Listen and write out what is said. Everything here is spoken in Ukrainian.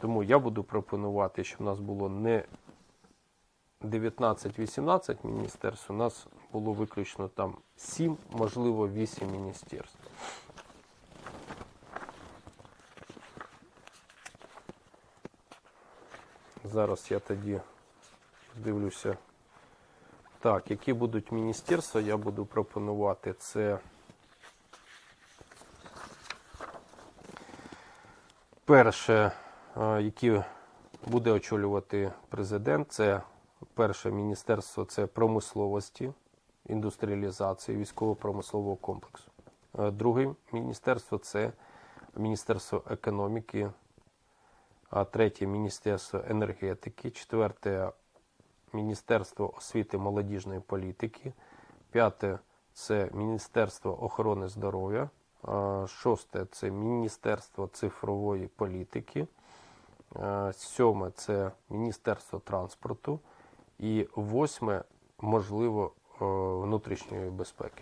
Тому я буду пропонувати, щоб у нас було не 19-18 міністерств, у нас було виключно там 7, можливо, 8 міністерств. Зараз я тоді дивлюся. Так, які будуть міністерства, я буду пропонувати це. Перше, які буде очолювати президент, це перше міністерство це промисловості, індустріалізації, військово-промислового комплексу. Е, Друге міністерство це Міністерство економіки, а третє Міністерство енергетики, четверте Міністерство освіти молодіжної політики, п'яте це Міністерство охорони здоров'я, шосте це Міністерство цифрової політики, сьоме це Міністерство транспорту і восьме, можливо, е, внутрішньої безпеки.